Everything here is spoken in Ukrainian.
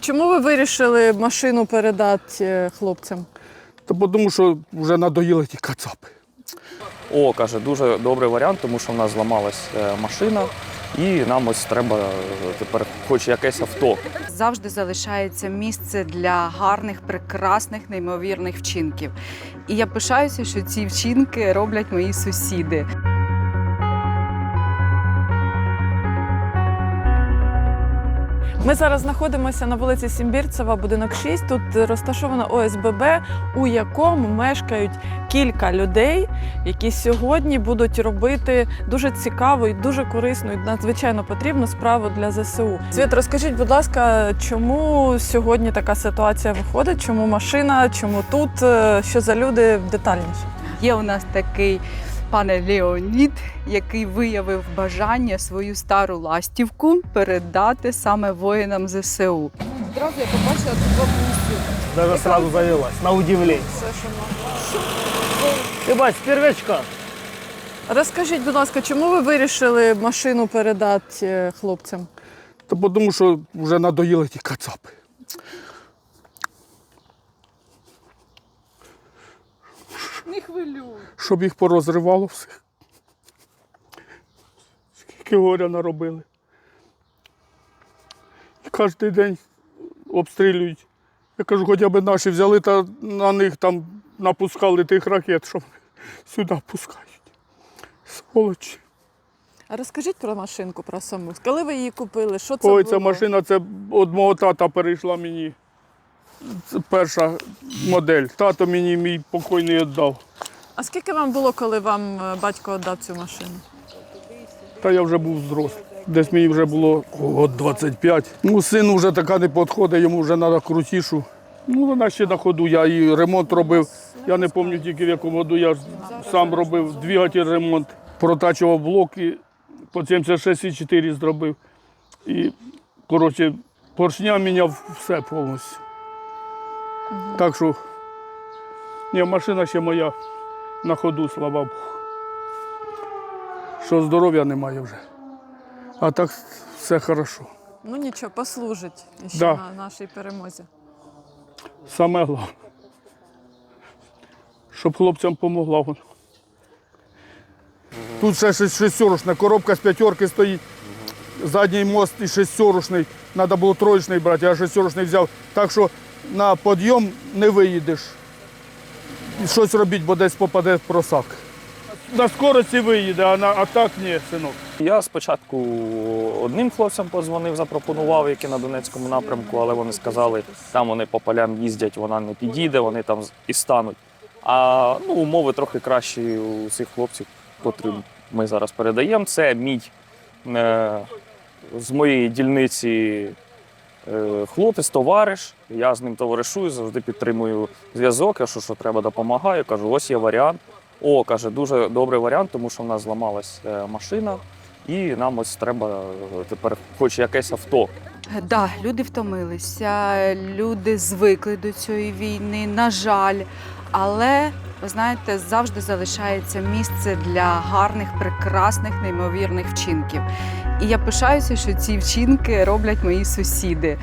Чому ви вирішили машину передати е, хлопцям? Та бо тому що вже надоїли ті кацапи. О, каже, дуже добрий варіант, тому що в нас зламалась е, машина, і нам ось треба е, тепер хоч якесь авто. завжди залишається місце для гарних, прекрасних, неймовірних вчинків. І я пишаюся, що ці вчинки роблять мої сусіди. Ми зараз знаходимося на вулиці Сімбірцева, будинок 6. Тут розташовано ОСББ, у якому мешкають кілька людей, які сьогодні будуть робити дуже цікаву і дуже корисну і надзвичайно потрібну справу для ЗСУ. Світ, розкажіть, будь ласка, чому сьогодні така ситуація виходить? Чому машина? Чому тут? Що за люди детальніше? Є у нас такий пане Леонід, який виявив бажання свою стару ластівку передати саме воїнам ЗСУ. Одразу я побачила тут бабусю. Даже сразу завелась, на удивление. Все, що. Ты, бать, с первячка. Розкажіть, будь ласка, чому ви вирішили машину передати е, хлопцям? Та бо тому що вже надоїли ті кацапи. Не хвилюй. Щоб їх порозривало всіх. Скільки горя наробили. І кожен день обстрілюють. Я кажу, хоча б наші взяли та на них там напускали тих ракет, що сюди пускають. Сволочі. А розкажіть про машинку, про саму. Коли ви її купили? Що це Ой, було? ця машина це від мого тата перейшла мені. Це перша модель. Тато мені мій покойний віддав. А скільки вам було, коли вам е, батько віддав цю машину? Та я вже був зрослий. Десь мені вже було от 25. Ну, сину вже така не підходить, йому вже треба крутішу. Ну, вона ще на ходу. Я і ремонт робив. Я не пам'ятаю тільки в якому году я сам робив двигатель ремонт, протачував блоки, по 76,4 зробив. І, коротше, поршня міняв все повністю. Так що, ні, машина ще моя на ходу, слава Богу. Що здоров'я немає вже. А так все хорошо. Ну нічого, послужить ще Да. на нашій перемозі. Саме головне. Щоб хлопцям помогла вона. Тут ще шестерочна, коробка з п'ятерки стоїть. Задній мост і шестерочний. Треба було троєчний брати, я шестерочний взяв. Так що на підйом не виїдеш. І щось робіть, бо десь попаде в просак. На скорості виїде, а, на, а так ні, синок. Я спочатку одним хлопцям подзвонив, запропонував, які на Донецькому напрямку, але вони сказали, там вони по полям їздять, вона не підійде, вони там і стануть. А ну, умови трохи кращі у цих хлопців, котрим ми зараз передаємо. Це мідь е, з моєї дільниці хлопець, товариш. Я з ним товаришую, завжди підтримую зв'язок. Я що, що треба, допомагаю. Кажу, ось є варіант. О, каже, дуже добрий варіант, тому що в нас зламалась е, машина, і нам ось треба е, тепер хоч якесь авто. Да, люди втомилися, люди звикли до цієї війни, на жаль. Але ви знаєте, завжди залишається місце для гарних, прекрасних, неймовірних вчинків. І я пишаюся, що ці вчинки роблять мої сусіди.